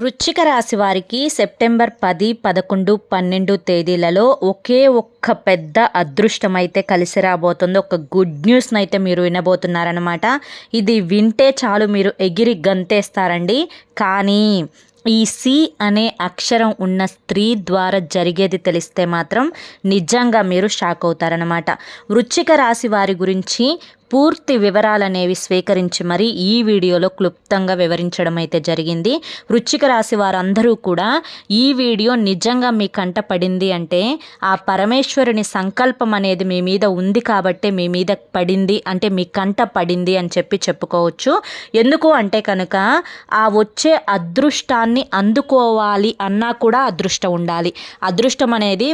వృశ్చిక రాశి వారికి సెప్టెంబర్ పది పదకొండు పన్నెండు తేదీలలో ఒకే ఒక్క పెద్ద అదృష్టం అయితే కలిసి రాబోతుంది. ఒక గుడ్ న్యూస్ని అయితే మీరు వినబోతున్నారనమాట ఇది వింటే చాలు మీరు ఎగిరి గంతేస్తారండి. కానీ ఈ సి అనే అక్షరం ఉన్న స్త్రీ ద్వారా జరిగేది తెలిస్తే మాత్రం నిజంగా మీరు షాక్ అవుతారనమాట వృచ్చిక రాశి వారి గురించి పూర్తి వివరాలనేవి స్వీకరించి మరి ఈ వీడియోలో క్లుప్తంగా వివరించడం అయితే జరిగింది. వృచ్చిక రాశి వారందరూ కూడా ఈ వీడియో నిజంగా మీ కంట పడింది అంటే ఆ పరమేశ్వరుని సంకల్పం అనేది మీ మీద ఉంది కాబట్టి మీ మీద పడింది అంటే మీ కంట పడింది అని చెప్పి చెప్పుకోవచ్చు. ఎందుకు అంటే కనుక ఆ వచ్చే అదృష్టాన్ని అందుకోవాలి అన్నా కూడా అదృష్టం ఉండాలి. అదృష్టం అనేది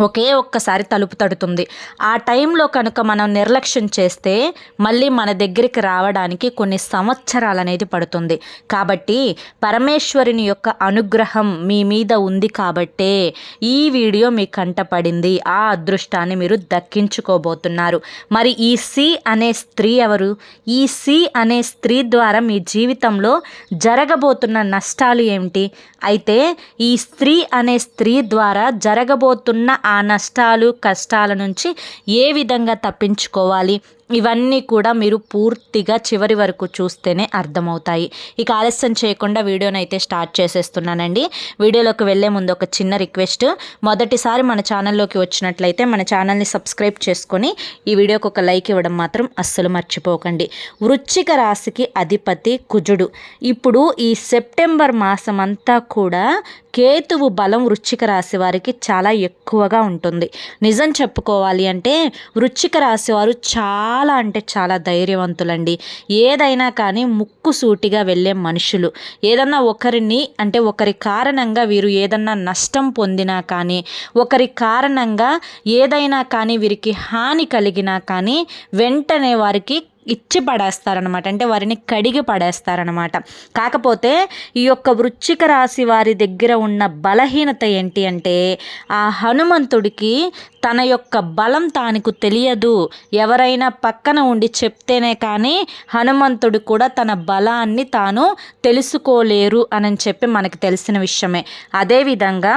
ఒకే ఒక్కసారి తలుపు తడుతుంది. ఆ టైంలో కనుక మనం నిర్లక్ష్యం చేస్తే మళ్ళీ మన దగ్గరికి రావడానికి కొన్ని సంవత్సరాలు అనేది పడుతుంది. కాబట్టి పరమేశ్వరుని యొక్క అనుగ్రహం మీ మీద ఉంది కాబట్టే ఈ వీడియో మీ కంటపడింది ఆ అదృష్టాన్ని మీరు దక్కించుకోబోతున్నారు. మరి ఈ సి అనే స్త్రీ ఎవరు? ఈ సి అనే స్త్రీ ద్వారా మీ జీవితంలో జరగబోతున్న నష్టాలు ఏమిటి? అయితే ఈ స్త్రీ అనే స్త్రీ ద్వారా జరగబోతున్న ఆ నష్టాలు కష్టాల నుంచి ఏ విధంగా తప్పించుకోవాలి? ఇవన్నీ కూడా మీరు పూర్తిగా చివరి వరకు చూస్తేనే అర్థమవుతాయి. ఇక ఆలస్యం చేయకుండా వీడియోని అయితే స్టార్ట్ చేసేస్తున్నానండి. వీడియోలోకి వెళ్ళే ముందు ఒక చిన్న రిక్వెస్ట్. మొదటిసారి మన ఛానల్లోకి వచ్చినట్లయితే మన ఛానల్ని సబ్స్క్రైబ్ చేసుకొని ఈ వీడియోకి ఒక లైక్ ఇవ్వడం మాత్రం అస్సలు మర్చిపోకండి. వృచ్చిక రాశికి అధిపతి కుజుడు. ఇప్పుడు ఈ సెప్టెంబర్ మాసం అంతా కూడా కేతువు బలం వృచ్చిక రాశి వారికి చాలా ఎక్కువగా ఉంటుంది. నిజం చెప్పుకోవాలి అంటే వృచ్చిక రాశి వారు చాలా చాలా అంటే చాలా ధైర్యవంతులండి. ఏదైనా కానీ ముక్కు సూటిగా వెళ్ళే మనుషులు. ఏదన్నా ఒకరిని అంటే ఒకరి కారణంగా వీరు ఏదన్నా నష్టం పొందినా కానీ ఒకరి కారణంగా ఏదైనా కానీ వీరికి హాని కలిగినా కానీ వెంటనే వారికి ఇచ్చి పడేస్తారనమాట అంటే వారిని కడిగి పడేస్తారనమాట కాకపోతే ఈ యొక్క వృచ్చిక రాశి వారి దగ్గర ఉన్న బలహీనత ఏంటి అంటే ఆ హనుమంతుడికి తన యొక్క బలం తానికి తెలియదు. ఎవరైనా పక్కన ఉండి చెప్తేనే కానీ హనుమంతుడు కూడా తన బలాన్ని తాను తెలుసుకోలేరు అని చెప్పి మనకు తెలిసిన విషయమే. అదేవిధంగా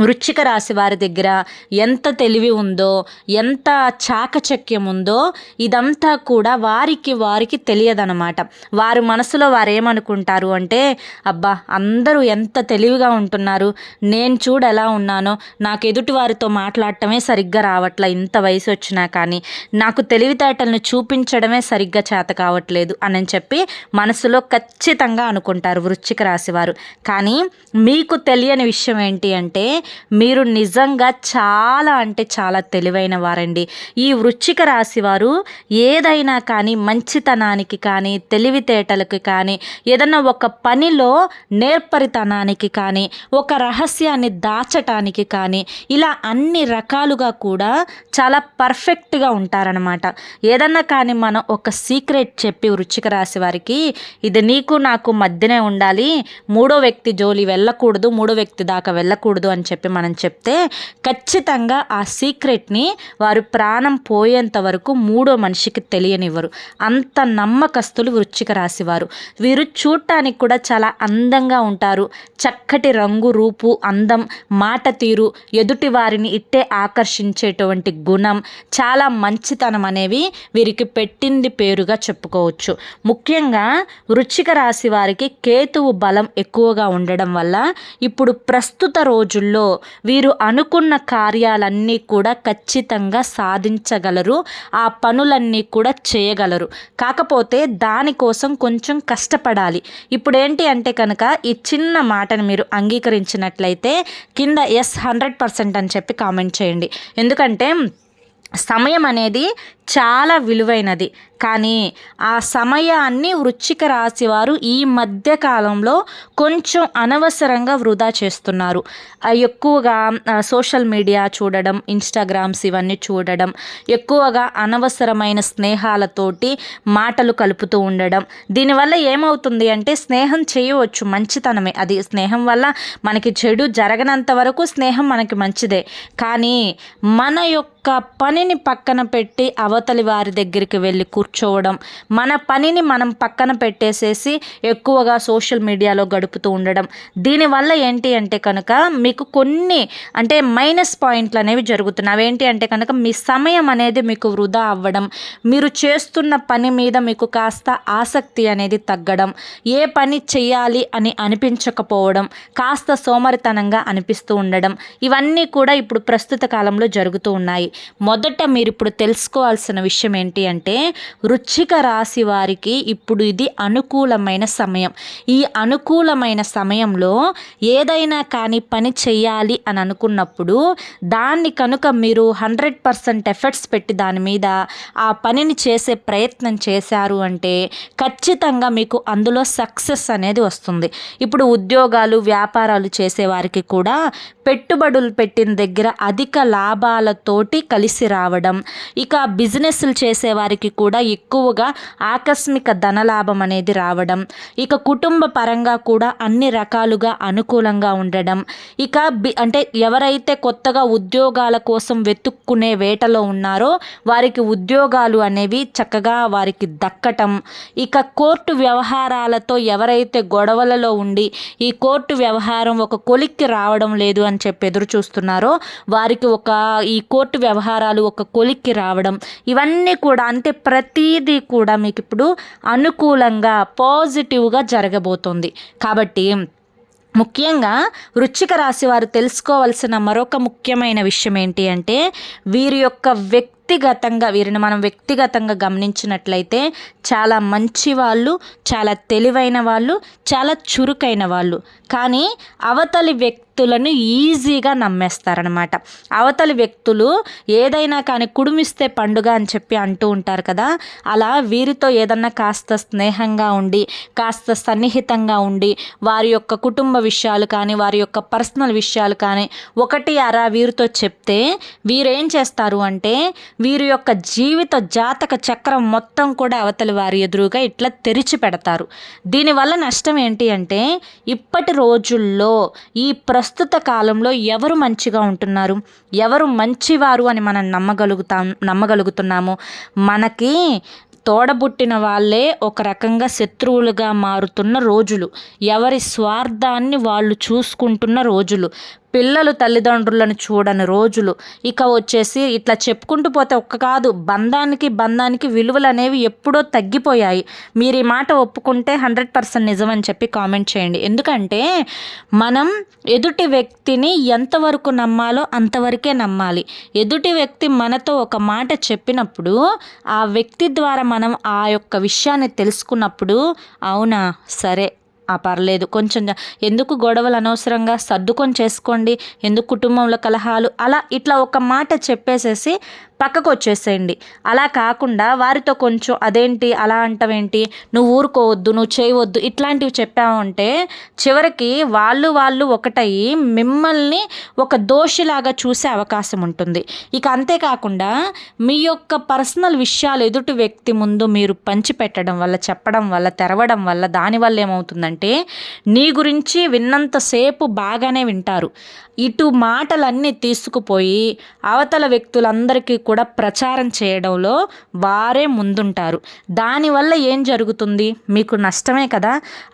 వృచ్చిక రాశి వారి దగ్గర ఎంత తెలివి ఉందో ఎంత చాకచక్యం ఉందో ఇదంతా కూడా వారికి వారికి తెలియదనమాట వారు మనసులో వారు ఏమనుకుంటారు అంటే అబ్బా అందరూ ఎంత తెలివిగా ఉంటున్నారు నేను చూడు ఎలా ఉన్నానో నాకు ఎదుటి వారితో మాట్లాడటమే సరిగ్గా రావట్లే ఇంత వయసు వచ్చినా కానీ నాకు తెలివితేటలను చూపించడమే సరిగ్గా చేత కావట్లేదు అని చెప్పి మనసులో ఖచ్చితంగా అనుకుంటారు వృచ్చిక రాశి వారు. కానీ మీకు తెలియని విషయం ఏంటి అంటే మీరు నిజంగా చాలా అంటే చాలా తెలివైన వారండి. ఈ వృచ్చిక రాశి వారు ఏదైనా కానీ మంచితనానికి కానీ తెలివితేటలకు కానీ ఏదన్నా ఒక పనిలో నేర్పరితనానికి కానీ ఒక రహస్యాన్ని దాచటానికి కానీ ఇలా అన్ని రకాలుగా కూడా చాలా పర్ఫెక్ట్గా ఉంటారనమాట ఏదన్నా కానీ మనం ఒక సీక్రెట్ చెప్పి వృచ్చిక రాశి వారికి ఇది నీకు నాకు మధ్యనే ఉండాలి మూడో వ్యక్తి జోలి వెళ్ళకూడదు మూడో వ్యక్తి దాకా వెళ్ళకూడదు అని చెప్పి మనం చెప్తే ఖచ్చితంగా ఆ సీక్రెట్ని వారు ప్రాణం పోయేంత వరకు మూడో మనిషికి తెలియనివ్వరు. అంత నమ్మకస్తులు వృచ్చిక రాశివారు. వీరు చూడటానికి కూడా చాలా అందంగా ఉంటారు. చక్కటి రంగు రూపు అందం మాట తీరు ఎదుటి వారిని ఇట్టే ఆకర్షించేటువంటి గుణం చాలా మంచితనం అనేవి వీరికి పెట్టింది పేరుగా చెప్పుకోవచ్చు. ముఖ్యంగా వృచ్చిక రాశి వారికి కేతువు బలం ఎక్కువగా ఉండడం వల్ల ఇప్పుడు ప్రస్తుత రోజుల్లో వీరు అనుకున్న కార్యాలన్నీ కూడా ఖచ్చితంగా సాధించగలరు ఆ పనులన్నీ కూడా చేయగలరు. కాకపోతే దానికోసం కొంచెం కష్టపడాలి. ఇప్పుడు ఏంటి అంటే కనుక ఈ చిన్న మాటను మీరు అంగీకరించినట్లయితే కింద ఎస్ హండ్రెడ్ పర్సెంట్ అని చెప్పి కామెంట్ చేయండి. ఎందుకంటే సమయం అనేది చాలా విలువైనది. కానీ ఆ సమయాన్ని వృచ్చిక రాశి వారు ఈ మధ్య కాలంలో కొంచెం అనవసరంగా వృధా చేస్తున్నారు. ఎక్కువగా సోషల్ మీడియా చూడడం ఇన్స్టాగ్రామ్స్ ఇవన్నీ చూడడం ఎక్కువగా అనవసరమైన స్నేహాలతోటి మాటలు కలుపుతూ ఉండడం. దీనివల్ల ఏమవుతుంది అంటే స్నేహం చేయవచ్చు మంచితనమే. అది స్నేహం వల్ల మనకి చెడు జరగనంత వరకు స్నేహం మనకి మంచిదే. కానీ మన యొక్క పనిని పక్కన పెట్టి అవతలి వారి దగ్గరికి వెళ్ళి కూర్చు కూర్చోవడం మన పనిని మనం పక్కన పెట్టేసేసి ఎక్కువగా సోషల్ మీడియాలో గడుపుతూ ఉండడం. దీనివల్ల ఏంటి అంటే కనుక మీకు కొన్ని అంటే మైనస్ పాయింట్లు అనేవి జరుగుతున్నాయి. అవేంటి అంటే కనుక మీ సమయం అనేది మీకు వృధా అవ్వడం మీరు చేస్తున్న పని మీద మీకు కాస్త ఆసక్తి అనేది తగ్గడం ఏ పని చేయాలి అని అనిపించకపోవడం కాస్త సోమరితనంగా అనిపిస్తూ ఉండడం ఇవన్నీ కూడా ఇప్పుడు ప్రస్తుత కాలంలో జరుగుతూ ఉన్నాయి. మొదట మీరు ఇప్పుడు తెలుసుకోవాల్సిన విషయం ఏంటి అంటే వృచ్చిక రాశి వారికి ఇప్పుడు ఇది అనుకూలమైన సమయం. ఈ అనుకూలమైన సమయంలో ఏదైనా కానీ పని చేయాలి అని అనుకున్నప్పుడు దాన్ని కనుక మీరు హండ్రెడ్ పర్సెంట్ ఎఫర్ట్స్ పెట్టి దాని మీద ఆ పనిని చేసే ప్రయత్నం చేశారు అంటే ఖచ్చితంగా మీకు అందులో సక్సెస్ అనేది వస్తుంది. ఇప్పుడు ఉద్యోగాలు వ్యాపారాలు చేసేవారికి కూడా పెట్టుబడులు పెట్టిన దగ్గర అధిక లాభాలతోటి కలిసి రావడం. ఇక బిజినెస్లు చేసేవారికి కూడా ఎక్కువగా ఆకస్మిక ధనలాభం అనేది రావడం. ఇక కుటుంబ పరంగా కూడా అన్ని రకాలుగా అనుకూలంగా ఉండడం. ఇక బి అంటే ఎవరైతే కొత్తగా ఉద్యోగాల కోసం వెతుక్కునే వేటలో ఉన్నారో వారికి ఉద్యోగాలు అనేవి చక్కగా వారికి దక్కటం. ఇక కోర్టు వ్యవహారాలతో ఎవరైతే గొడవలలో ఉండి ఈ కోర్టు వ్యవహారం ఒక కొలిక్కి రావడం లేదు అని చెప్పి ఎదురు చూస్తున్నారో వారికి ఒక ఈ కోర్టు వ్యవహారాలు ఒక కొలిక్కి రావడం ఇవన్నీ కూడా అంటే ప్రతీదీ కూడా మీకు ఇప్పుడు అనుకూలంగా పాజిటివ్గా జరగబోతోంది. కాబట్టి ముఖ్యంగా వృచ్చిక రాశి వారు తెలుసుకోవాల్సిన మరొక ముఖ్యమైన విషయం ఏంటి అంటే వీరి యొక్క వ్యక్తిగతంగా వీరిని మనం వ్యక్తిగతంగా గమనించినట్లయితే చాలా మంచి వాళ్ళు చాలా తెలివైన వాళ్ళు చాలా చురుకైన వాళ్ళు. కానీ అవతలి వ్యక్తులను ఈజీగా నమ్మేస్తారనమాట అవతలి వ్యక్తులు ఏదైనా కానీ కుడుమిస్తే పండుగ అని చెప్పి అంటూ ఉంటారు కదా అలా వీరితో ఏదన్నా కాస్త స్నేహంగా ఉండి కాస్త సన్నిహితంగా ఉండి వారి యొక్క కుటుంబ విషయాలు కానీ వారి యొక్క పర్సనల్ విషయాలు కానీ ఒకటి అరా వీరితో చెప్తే వీరేం చేస్తారు అంటే వీరి యొక్క జీవిత జాతక చక్రం మొత్తం కూడా అవతలి వారి ఎదురుగా ఇట్లా తెరిచి పెడతారు. దీనివల్ల నష్టం ఏంటి అంటే ఇప్పటి రోజుల్లో ఈ ప్రస్తుత ప్రస్తుత కాలంలో ఎవరు మంచిగా ఉంటున్నారు? ఎవరు మంచివారు అని మనం నమ్మగలుగుతాం నమ్మగలుగుతున్నాము. మనకి తోడబుట్టిన వాళ్ళే ఒక రకంగా శత్రువులుగా మారుతున్న రోజులు. ఎవరి స్వార్థాన్ని వాళ్ళు చూసుకుంటున్న రోజులు. పిల్లలు తల్లిదండ్రులను చూడని రోజులు. ఇక వచ్చేసి ఇట్లా చెప్పుకుంటూ పోతే ఒక్క కాదు బంధానికి బంధానికి విలువలు అనేవి ఎప్పుడో తగ్గిపోయాయి. మీరు ఈ మాట ఒప్పుకుంటే హండ్రెడ్ పర్సెంట్ నిజం అని చెప్పి కామెంట్ చేయండి. ఎందుకంటే మనం ఎదుటి వ్యక్తిని ఎంతవరకు నమ్మాలో అంతవరకే నమ్మాలి. ఎదుటి వ్యక్తి మనతో ఒక మాట చెప్పినప్పుడు ఆ వ్యక్తి ద్వారా మనం ఆ యొక్క విషయాన్ని తెలుసుకున్నప్పుడు అవునా? సరే. ఆ పర్లేదు. కొంచెం ఎందుకు గొడవలు అనవసరంగా సర్దుకొని చేసుకోండి? ఎందుకు కుటుంబంలో కలహాలు? అలా ఇట్లా ఒక మాట చెప్పేసేసి పక్కకు వచ్చేసేయండి అలా కాకుండా వారితో కొంచెం అదేంటి? అలా అంటవేంటి? నువ్వు ఊరుకోవద్దు నువ్వు చేయవద్దు ఇట్లాంటివి చెప్పామంటే చివరికి వాళ్ళు వాళ్ళు ఒకటయి మిమ్మల్ని ఒక దోషిలాగా చూసే అవకాశం ఉంటుంది. ఇక అంతేకాకుండా మీ యొక్క పర్సనల్ విషయాలు ఎదుటి వ్యక్తి ముందు మీరు పంచిపెట్టడం వల్ల చెప్పడం వల్ల తెరవడం వల్ల దానివల్ల ఏమవుతుందంటే నీ గురించి విన్నంతసేపు బాగానే వింటారు. ఇటు మాటలన్నీ తీసుకుపోయి అవతల వ్యక్తులందరికీ కూడా ప్రచారం చేయడంలో వారే ముందుంటారు. దానివల్ల ఏం జరుగుతుంది? మీకు నష్టమే కదా?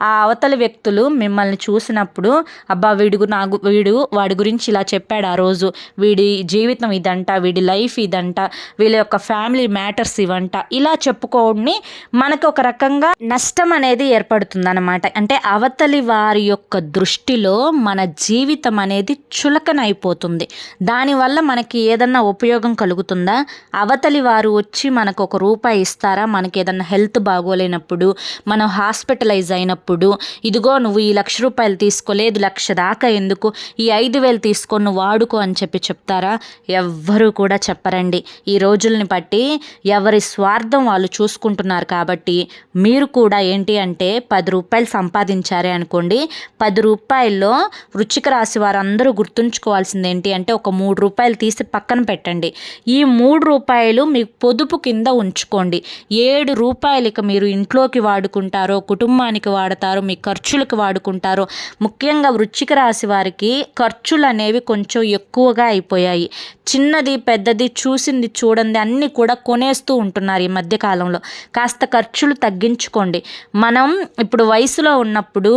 ఆ అవతలి వ్యక్తులు మిమ్మల్ని చూసినప్పుడు అబ్బా వీడు నాకు వీడు వాడి గురించి ఇలా చెప్పాడు ఆ రోజు. వీడి జీవితం ఇదంట వీడి లైఫ్ ఇదంట వీళ్ళ యొక్క ఫ్యామిలీ మ్యాటర్స్ ఇవంట. ఇలా చెప్పుకోవడాన్ని మనకు ఒక రకంగా నష్టం అనేది ఏర్పడుతుంది అనమాట అంటే అవతలి వారి యొక్క దృష్టిలో మన జీవితం అనేది చులకన అయిపోతుంది దానివల్ల మనకి ఏదన్నా ఉపయోగం కలుగుతుంది? అవతలి వారు వచ్చి మనకు ఒక రూపాయి ఇస్తారా? మనకి ఏదన్నా హెల్త్ బాగోలేనప్పుడు మనం హాస్పిటలైజ్ అయినప్పుడు ఇదిగో నువ్వు ఈ లక్ష రూపాయలు తీసుకోలేదు లక్ష దాకా ఎందుకు? ఈ ఐదు వేలు తీసుకొని వాడుకో అని చెప్పి చెప్తారా? ఎవ్వరూ కూడా చెప్పరండి. ఈ రోజుల్ని బట్టి ఎవరి స్వార్థం వాళ్ళు చూసుకుంటున్నారు కాబట్టి మీరు కూడా ఏంటి అంటే పది రూపాయలు సంపాదించారే అనుకోండి పది రూపాయల్లో వృచ్చిక రాశి వారందరూ గుర్తుంచుకోవాల్సింది ఏంటి అంటే ఒక మూడు రూపాయలు తీసి పక్కన పెట్టండి. ఈ మూడు రూపాయలు మీ పొదుపు కింద ఉంచుకోండి. ఏడు రూపాయలు ఇక మీరు ఇంట్లోకి వాడుకుంటారో కుటుంబానికి వాడతారో మీ ఖర్చులకు వాడుకుంటారో ముఖ్యంగా వృచ్చిక రాశి వారికి ఖర్చులు అనేవి కొంచెం ఎక్కువగా అయిపోయాయి. చిన్నది పెద్దది చూసింది చూడండి అన్నీ కూడా కొనేస్తూ ఉంటున్నారు ఈ మధ్యకాలంలో కాస్త ఖర్చులు తగ్గించుకోండి. మనం ఇప్పుడు వయసులో ఉన్నప్పుడు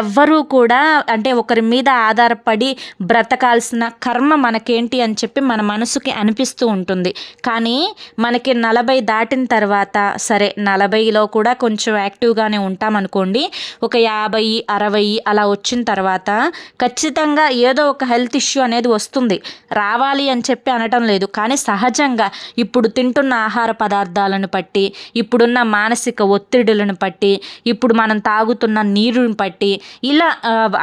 ఎవ్వరూ కూడా అంటే ఒకరి మీద ఆధారపడి బ్రతకాల్సిన కర్మ మనకేంటి అని చెప్పి మన మనసుకి అనిపిస్తూ ఉంటుంది. ఉంటుంది. కానీ మనకి నలభై దాటిన తర్వాత సరే నలభైలో కూడా కొంచెం యాక్టివ్గానే ఉంటామనుకోండి ఒక యాభై అరవై అలా వచ్చిన తర్వాత ఖచ్చితంగా ఏదో ఒక హెల్త్ ఇష్యూ అనేది వస్తుంది. రావాలి అని చెప్పి అనటం లేదు. కానీ సహజంగా ఇప్పుడు తింటున్న ఆహార పదార్థాలను బట్టి ఇప్పుడున్న మానసిక ఒత్తిడులను బట్టి ఇప్పుడు మనం తాగుతున్న నీరుని బట్టి ఇలా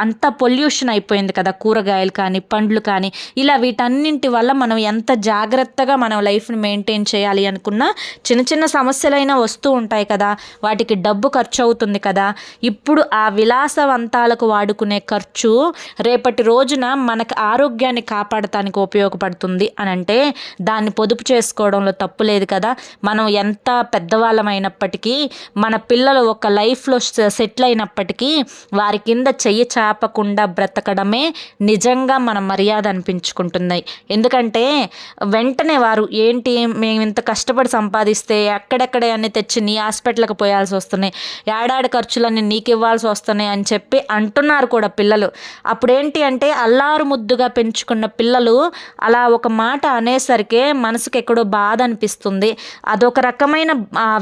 అంత పొల్యూషన్ అయిపోయింది కదా. కూరగాయలు కానీ పండ్లు కానీ ఇలా వీటన్నింటి వల్ల మనం ఎంత జాగ్రత్తగా మనం లైఫ్ని మెయింటైన్ చేయాలి అనుకున్నా చిన్న చిన్న సమస్యలైనా వస్తూ ఉంటాయి కదా. వాటికి డబ్బు ఖర్చు అవుతుంది కదా. ఇప్పుడు ఆ విలాసవంతాలకు వాడుకునే ఖర్చు రేపటి రోజున మనకు ఆరోగ్యాన్ని కాపాడటానికి ఉపయోగపడుతుంది అని అంటే దాన్ని పొదుపు చేసుకోవడంలో తప్పు లేదు కదా. మనం ఎంత పెద్దవాళ్ళమైనప్పటికీ మన పిల్లలు ఒక లైఫ్లో సెటిల్ అయినప్పటికీ వారి కింద చెయ్యి చాపకుండా బ్రతకడమే నిజంగా మన మర్యాద అనిపించుకుంటుంది. ఎందుకంటే వెంటనే వారు ఏంటి? మేము ఇంత కష్టపడి సంపాదిస్తే ఎక్కడెక్కడే అన్ని తెచ్చి నీ హాస్పిటల్కి పోయాల్సి వస్తున్నాయి. ఏడాది ఖర్చులన్నీ నీకు ఇవ్వాల్సి వస్తున్నాయి అని చెప్పి అంటున్నారు కూడా పిల్లలు. అప్పుడేంటి అంటే అల్లారు ముద్దుగా పెంచుకున్న పిల్లలు అలా ఒక మాట అనేసరికి మనసుకు ఎక్కడో బాధ అనిపిస్తుంది. అదొక రకమైన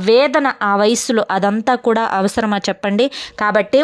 వేదన ఆ వయసులో అదంతా కూడా అవసరమా చెప్పండి? కాబట్టి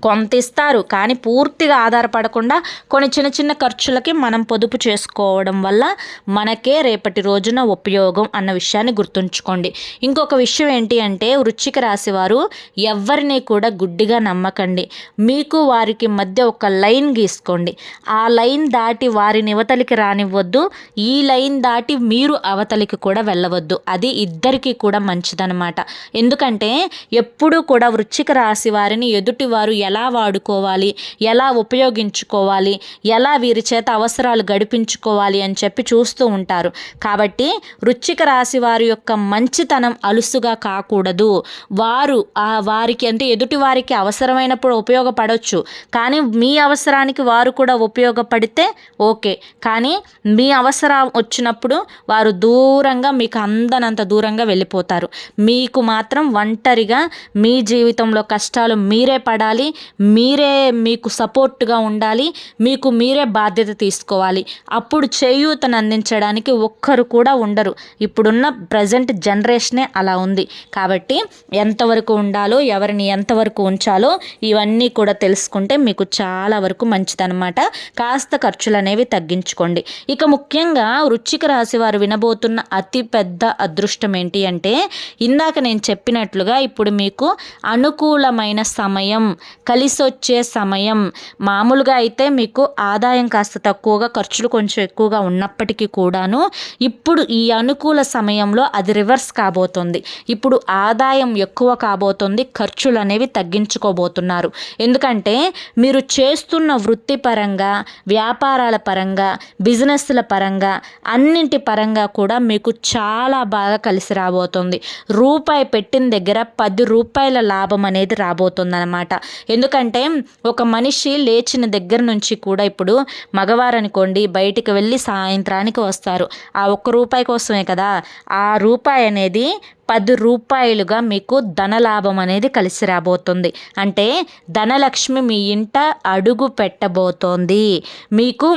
కొంత ఇస్తారు కానీ పూర్తిగా ఆధారపడకుండా కొన్ని చిన్న చిన్న ఖర్చులకి మనం పొదుపు చేసుకోవడం వల్ల మనకే రేపటి రోజున ఉపయోగం అన్న విషయాన్ని గుర్తుంచుకోండి. ఇంకొక విషయం ఏంటి అంటే వృచ్చిక రాశి వారు ఎవరిని కూడా గుడ్డిగా నమ్మకండి. మీకు వారికి మధ్య ఒక లైన్ గీసుకోండి. ఆ లైన్ దాటి వారిని ఇవతలికి రానివ్వద్దు. ఈ లైన్ దాటి మీరు అవతలికి కూడా వెళ్ళవద్దు. అది ఇద్దరికీ కూడా మంచిదనమాట ఎందుకంటే ఎప్పుడూ కూడా వృచ్చిక రాశి వారిని ఎదుటి వారు ఎలా వాడుకోవాలి ఎలా ఉపయోగించుకోవాలి ఎలా వీరి చేత అవసరాలు గడిపించుకోవాలి అని చెప్పి చూస్తూ ఉంటారు. కాబట్టి వృచ్చిక రాశి వారి యొక్క మంచితనం అలుసుగా కాకూడదు. వారు ఆ వారికి అంటే ఎదుటి వారికి అవసరమైనప్పుడు ఉపయోగపడవచ్చు కానీ మీ అవసరానికి వారు కూడా ఉపయోగపడితే ఓకే. కానీ మీ అవసరం వచ్చినప్పుడు వారు దూరంగా మీకు అందనంత దూరంగా వెళ్ళిపోతారు. మీకు మాత్రం ఒంటరిగా మీ జీవితంలో కష్టాలు మీరే పడాలి మీరే మీకు సపోర్ట్గా ఉండాలి మీకు మీరే బాధ్యత తీసుకోవాలి. అప్పుడు చేయూతను అందించడానికి ఒక్కరు కూడా ఉండరు. ఇప్పుడున్న ప్రజెంట్ జనరేషనే అలా ఉంది. కాబట్టి ఎంతవరకు ఉండాలో ఎవరిని ఎంతవరకు ఉంచాలో ఇవన్నీ కూడా తెలుసుకుంటే మీకు చాలా వరకు మంచిదనమాట కాస్త ఖర్చులు అనేవి తగ్గించుకోండి. ఇక ముఖ్యంగా వృచ్చిక రాశి వారు వినబోతున్న అతి పెద్ద అదృష్టం ఏంటి అంటే ఇందాక నేను చెప్పినట్లుగా ఇప్పుడు మీకు అనుకూలమైన సమయం కలిసొచ్చే సమయం. మామూలుగా అయితే మీకు ఆదాయం కాస్త తక్కువగా ఖర్చులు కొంచెం ఎక్కువగా ఉన్నప్పటికీ కూడాను ఇప్పుడు ఈ అనుకూల సమయంలో అది రివర్స్ కాబోతుంది. ఇప్పుడు ఆదాయం ఎక్కువ కాబోతుంది ఖర్చులు అనేవి తగ్గించుకోబోతున్నారు. ఎందుకంటే మీరు చేస్తున్న వృత్తిపరంగా వ్యాపారాల పరంగా బిజినెస్ల పరంగా అన్నింటి పరంగా కూడా మీకు చాలా బాగా కలిసి రాబోతుంది. రూపాయి పెట్టిన దగ్గర పది రూపాయల లాభం అనేది రాబోతుంది అనమాట ఎందుకంటే ఒక మనిషి లేచిన దగ్గర నుంచి కూడా ఇప్పుడు మగవారనుకోండి బయటికి వెళ్ళి సాయంత్రానికి వస్తారు. ఆ ఒక్క రూపాయి కోసమే కదా. ఆ రూపాయి అనేది పది రూపాయలుగా మీకు ధనలాభం అనేది కలిసి రాబోతుంది. అంటే ధనలక్ష్మి మీ ఇంట అడుగు పెట్టబోతోంది. మీకు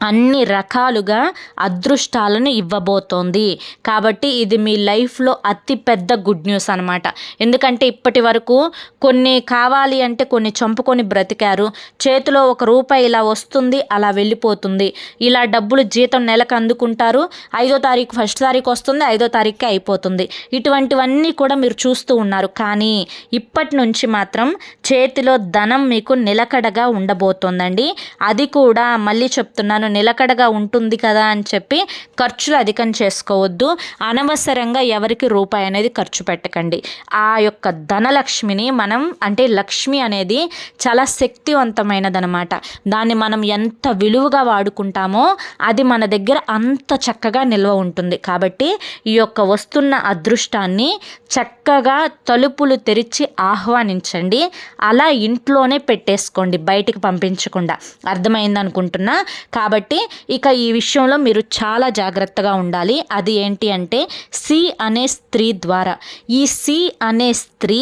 అన్ని రకాలుగా అదృష్టాలను ఇవ్వబోతోంది. కాబట్టి ఇది మీ లైఫ్లో అతి పెద్ద గుడ్ న్యూస్ అనమాట ఎందుకంటే ఇప్పటి వరకు కొన్ని కావాలి అంటే కొన్ని చంపుకొని బ్రతికారు. చేతిలో ఒక రూపాయి ఇలా వస్తుంది అలా వెళ్ళిపోతుంది. ఇలా డబ్బులు జీతం నెలకు అందుకుంటారు. ఐదో తారీఖు ఫస్ట్ తారీఖు వస్తుంది ఐదో తారీఖుకే అయిపోతుంది. ఇటువంటివన్నీ కూడా మీరు చూస్తూ ఉన్నారు. కానీ ఇప్పటి నుంచి మాత్రం చేతిలో ధనం మీకు నిలకడగా ఉండబోతోందండి. అది కూడా మళ్ళీ చెప్తున్నాను తను నిలకడగా ఉంటుంది కదా అని చెప్పి ఖర్చులు అధికం చేసుకోవద్దు. అనవసరంగా ఎవరికి రూపాయి అనేది ఖర్చు పెట్టకండి. ఆ యొక్క ధనలక్ష్మిని మనం అంటే లక్ష్మి అనేది చాలా శక్తివంతమైనదనమాట. దాన్ని మనం ఎంత విలువగా వాడుకుంటామో అది మన దగ్గర అంత చక్కగా నిల్వ ఉంటుంది. కాబట్టి ఈ యొక్క వస్తున్న అదృష్టాన్ని చక్కగా తలుపులు తెరిచి ఆహ్వానించండి. అలా ఇంట్లోనే పెట్టేసుకోండి బయటికి పంపించకుండా. అర్థమైంది అనుకుంటున్నా కాబట్టి కాబట్టి ఇక ఈ విషయంలో మీరు చాలా జాగ్రత్తగా ఉండాలి. అది ఏంటి అంటే సి అనే స్త్రీ ద్వారా. ఈ సి అనే స్త్రీ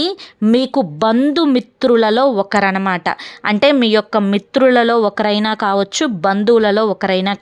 మీకు బంధుమిత్రులలో ఒకరనమాట. అంటే మీ యొక్క మిత్రులలో ఒకరైనా కావచ్చు బంధువులలో ఒకరైనా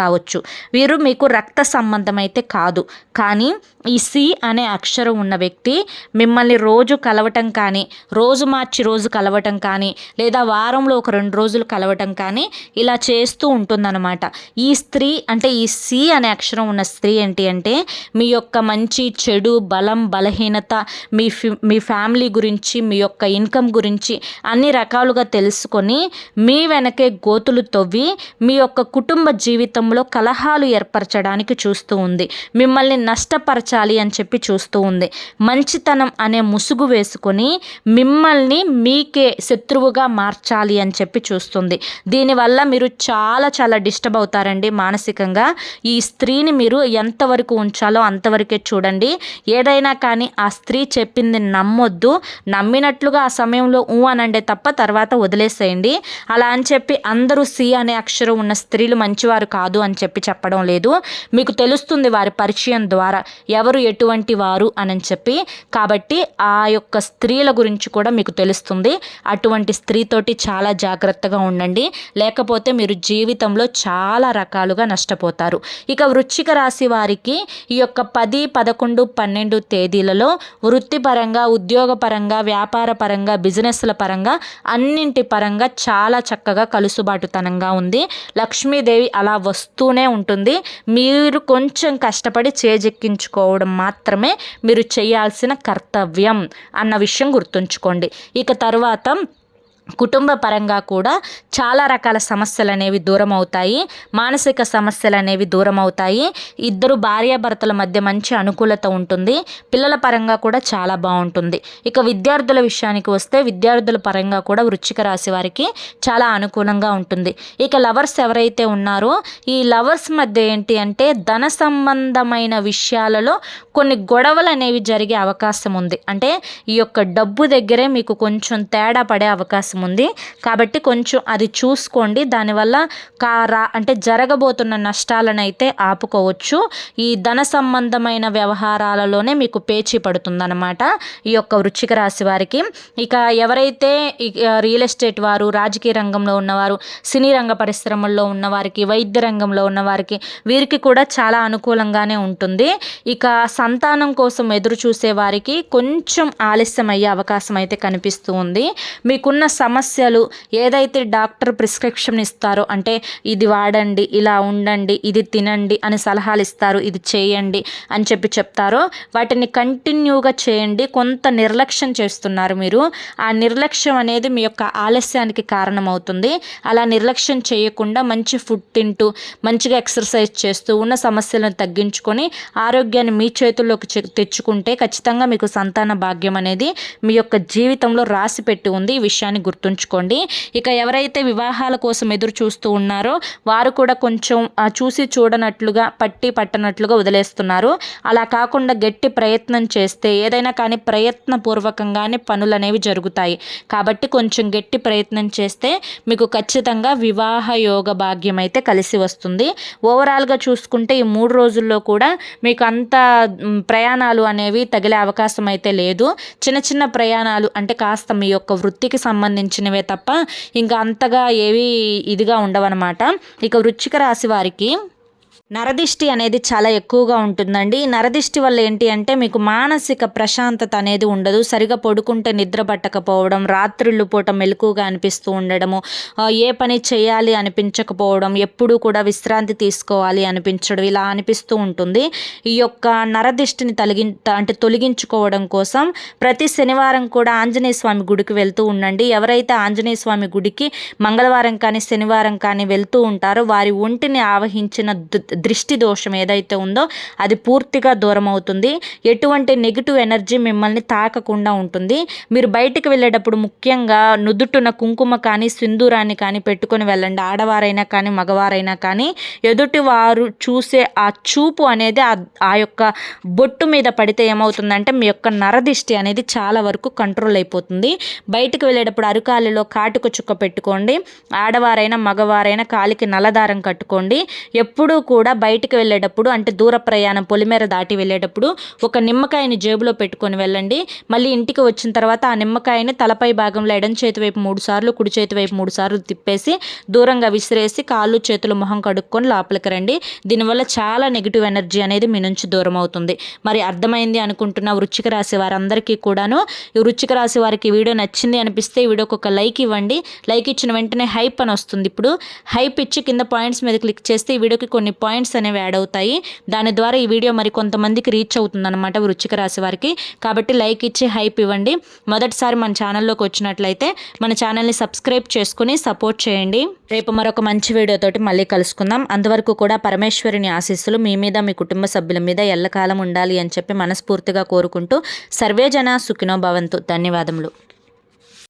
కావచ్చు. వీరు మీకు రక్త సంబంధం అయితే కాదు. కానీ ఈ సి అనే అక్షరం ఉన్న వ్యక్తి మిమ్మల్ని రోజు కలవటం కానీ రోజు మార్చి రోజు కలవటం కానీ లేదా వారంలో ఒక రెండు రోజులు కలవటం కానీ ఇలా చేస్తూ అనమాట. ఈ స్త్రీ అంటే ఈ సి అనే అక్షరం ఉన్న స్త్రీ ఏంటి అంటే మీ యొక్క మంచి చెడు బలం బలహీనత మీ మీ ఫ్యామిలీ గురించి మీ యొక్క ఇన్కమ్ గురించి అన్ని రకాలుగా తెలుసుకొని మీ వెనకే గోతులు తవ్వి మీ యొక్క కుటుంబ జీవితంలో కలహాలు ఏర్పరచడానికి చూస్తూ ఉంది. మిమ్మల్ని నష్టపరచాలి అని చెప్పి చూస్తూ ఉంది. మంచితనం అనే ముసుగు వేసుకొని మిమ్మల్ని మీకే శత్రువుగా మార్చాలి అని చెప్పి చూస్తుంది. దీనివల్ల మీరు చాలా చాలా డిస్టర్బ్ అవుతారండి మానసికంగా. ఈ స్త్రీని మీరు ఎంతవరకు ఉంచాలో అంతవరకే చూడండి. ఏదైనా కానీ ఆ స్త్రీ చెప్పింది నమ్మొద్దు. నమ్మినట్లుగా ఆ సమయంలో ఊ అనండే తప్ప తర్వాత వదిలేసేయండి. అలా అని చెప్పి అందరూ సి అనే అక్షరం ఉన్న స్త్రీలు మంచివారు కాదు అని చెప్పి చెప్పడం లేదు. మీకు తెలుస్తుంది వారి పరిచయం ద్వారా ఎవరు ఎటువంటి వారు అని చెప్పి. కాబట్టి ఆ యొక్క స్త్రీల గురించి కూడా మీకు తెలుస్తుంది. అటువంటి స్త్రీతోటి చాలా జాగ్రత్తగా ఉండండి. లేకపోతే మీరు జీవితంలో చాలా రకాలుగా నష్టపోతారు. ఇక వృశ్చిక రాశి వారికి ఈ యొక్క పది పదకొండు పన్నెండు తేదీలలో వృత్తిపరంగా ఉద్యోగపరంగా వ్యాపార పరంగా బిజినెస్ల పరంగా అన్నింటి పరంగా చాలా చక్కగా కలుసుబాటుతనంగా ఉంది. లక్ష్మీదేవి అలా వస్తూనే ఉంటుంది. మీరు కొంచెం కష్టపడి చేజెక్కించుకోవడం మాత్రమే మీరు చేయాల్సిన కర్తవ్యం అన్న విషయం గుర్తుంచుకోండి. ఇక తర్వాత కుటుంబ పరంగా కూడా చాలా రకాల సమస్యలు అనేవి దూరం అవుతాయి. మానసిక సమస్యలు అనేవి దూరం అవుతాయి. ఇద్దరు భార్యాభర్తల మధ్య మంచి అనుకూలత ఉంటుంది. పిల్లల పరంగా కూడా చాలా బాగుంటుంది. ఇక విద్యార్థుల విషయానికి వస్తే విద్యార్థుల పరంగా కూడా వృచ్చిక రాశి వారికి చాలా అనుకూలంగా ఉంటుంది. ఇక లవర్స్ ఎవరైతే ఉన్నారో ఈ లవర్స్ మధ్య ఏంటి అంటే ధన సంబంధమైన విషయాలలో కొన్ని గొడవలు అనేవి జరిగే అవకాశం ఉంది. అంటే ఈ యొక్క డబ్బు దగ్గరే మీకు కొంచెం తేడా పడే అవకాశం అవకాశం ఉంది. కాబట్టి కొంచెం అది చూసుకోండి. దానివల్ల కారా అంటే జరగబోతున్న నష్టాలను అయితే ఆపుకోవచ్చు. ఈ ధన సంబంధమైన వ్యవహారాలలోనే మీకు పేచీ పడుతుందన్నమాట ఈ యొక్క వృచ్చిక రాశి వారికి. ఇక ఎవరైతే రియల్ ఎస్టేట్ వారు రాజకీయ రంగంలో ఉన్నవారు సినీ రంగ పరిశ్రమల్లో ఉన్నవారికి వైద్య రంగంలో ఉన్నవారికి వీరికి కూడా చాలా అనుకూలంగానే ఉంటుంది. ఇక సంతానం కోసం ఎదురు చూసే వారికి కొంచెం ఆలస్యం అయ్యే అవకాశం అయితే కనిపిస్తూ ఉంది. మీకున్న సమస్యలు ఏదైతే డాక్టర్ ప్రిస్క్రిప్షన్ ఇస్తారో అంటే ఇది వాడండి ఇలా ఉండండి ఇది తినండి అని సలహాలు ఇస్తారు ఇది చేయండి అని చెప్పి చెప్తారో వాటిని కంటిన్యూగా చేయండి కొంత నిర్లక్ష్యం చేస్తున్నారు మీరు. ఆ నిర్లక్ష్యం అనేది మీ యొక్క ఆలస్యానికి కారణమవుతుంది. అలా నిర్లక్ష్యం చేయకుండా మంచి ఫుడ్ తింటూ మంచిగా ఎక్సర్సైజ్ చేస్తూ ఉన్న సమస్యలను తగ్గించుకొని ఆరోగ్యాన్ని మీ చేతుల్లోకి తెచ్చుకుంటే ఖచ్చితంగా మీకు సంతాన భాగ్యం అనేది మీ యొక్క జీవితంలో రాసి పెట్టి ఉంది ఈ విషయాన్ని గుర్తుంచుకోండి. ఇక ఎవరైతే వివాహాల కోసం ఎదురు చూస్తూ ఉన్నారో వారు కూడా కొంచెం చూసి చూడనట్లుగా పట్టి పట్టనట్లుగా వదిలేస్తున్నారు. అలా కాకుండా గట్టి ప్రయత్నం చేస్తే ఏదైనా కానీ ప్రయత్నపూర్వకంగానే పనులు అనేవి జరుగుతాయి. కాబట్టి కొంచెం గట్టి ప్రయత్నం చేస్తే మీకు ఖచ్చితంగా వివాహ యోగ భాగ్యం అయితే కలిసి వస్తుంది. ఓవరాల్గా చూసుకుంటే ఈ మూడు రోజుల్లో కూడా మీకు అంత ప్రయాణాలు అనేవి తగిలే అవకాశం అయితే లేదు. చిన్న చిన్న ప్రయాణాలు అంటే కాస్త మీ యొక్క వృత్తికి సంబంధించి సంబంధించినవే తప్ప ఇంకా అంతగా ఏవి ఇదిగా ఉండవన్నమాట. ఇక వృచ్చిక రాశి వారికి నరదిష్టి అనేది చాలా ఎక్కువగా ఉంటుందండి. ఈ నరదిష్టి వల్ల ఏంటి అంటే మీకు మానసిక ప్రశాంతత అనేది ఉండదు. సరిగా పడుకుంటే నిద్ర పట్టకపోవడం రాత్రిళ్ళు పూట మెలకుగా అనిపిస్తూ ఉండడము ఏ పని చేయాలి అనిపించకపోవడం ఎప్పుడూ కూడా విశ్రాంతి తీసుకోవాలి అనిపించడం ఇలా అనిపిస్తూ ఉంటుంది. ఈ యొక్క నరదిష్టిని తొలగి అంటే తొలగించుకోవడం కోసం ప్రతి శనివారం కూడా ఆంజనేయ స్వామి గుడికి వెళ్తూ ఉండండి. ఎవరైతే ఆంజనేయ స్వామి గుడికి మంగళవారం కానీ శనివారం కానీ వెళ్తూ ఉంటారో వారి ఒంటిని ఆవహించిన దు- దృష్టి దోషం ఏదైతే ఉందో అది పూర్తిగా దూరం అవుతుంది ఎటువంటి నెగిటివ్ ఎనర్జీ మిమ్మల్ని తాకకుండా ఉంటుంది. మీరు బయటికి వెళ్ళేటప్పుడు ముఖ్యంగా నుదుటున కుంకుమ కానీ సింధూరాన్ని కానీ పెట్టుకొని వెళ్ళండి. ఆడవారైనా కానీ మగవారైనా కానీ ఎదుటి వారు చూసే ఆ చూపు అనేది ఆ- యొక్క బొట్టు మీద పడితే ఏమవుతుందంటే మీ యొక్క నరదిష్టి అనేది చాలా వరకు కంట్రోల్ అయిపోతుంది. బయటికి వెళ్ళేటప్పుడు అరకాలిలో కాటుక చుక్క పెట్టుకోండి. ఆడవారైనా మగవారైనా కాలికి నల్లదారం కట్టుకోండి. ఎప్పుడూ కూడా బయటికి వెళ్ళేటప్పుడు అంటే దూర ప్రయాణం పొలిమేర దాటి వెళ్ళేటప్పుడు ఒక నిమ్మకాయని జేబులో పెట్టుకొని వెళ్ళండి. మళ్ళీ ఇంటికి వచ్చిన తర్వాత ఆ నిమ్మకాయని తలపై భాగంలో ఎడం చేతి వైపు మూడు సార్లు కుడి చేతి వైపు మూడు సార్లు తిప్పేసి దూరంగా విసిరేసి కాళ్ళు చేతులు మొహం కడుక్కొని లోపలికి రండి. దీనివల్ల చాలా నెగిటివ్ ఎనర్జీ అనేది మీ నుంచి దూరం అవుతుంది. మరి అర్థమైంది అనుకుంటున్న వృచ్చిక రాశి వారందరికీ కూడాను ఈ వృచ్చిక రాశి వారికి వీడియో నచ్చింది అనిపిస్తే ఈ వీడియోకి ఒక లైక్ ఇవ్వండి. లైక్ ఇచ్చిన వెంటనే హైప్ అని వస్తుంది ఇప్పుడు. హైప్ ఇచ్చి కింద పాయింట్స్ మీద క్లిక్ చేస్తే ఈ వీడియోకి కొన్ని పాయింట్స్ పాయింట్స్ అనేవి యాడ్ అవుతాయి. దాని ద్వారా ఈ వీడియో మరి కొంతమందికి రీచ్ అవుతుంది అనమాట వృచ్చిక రాశి వారికి. కాబట్టి లైక్ ఇచ్చి హైప్ ఇవ్వండి. మొదటిసారి మన ఛానల్లోకి వచ్చినట్లయితే మన ఛానల్ని సబ్స్క్రైబ్ చేసుకుని సపోర్ట్ చేయండి. రేపు మరొక మంచి వీడియోతోటి మళ్ళీ కలుసుకుందాం. అంతవరకు కూడా పరమేశ్వరుని ఆశీస్సులు మీ మీద మీ కుటుంబ సభ్యుల మీద ఎల్లకాలం ఉండాలి అని చెప్పి మనస్ఫూర్తిగా కోరుకుంటూ సర్వే జన సుఖినో భవంతు. ధన్యవాదములు.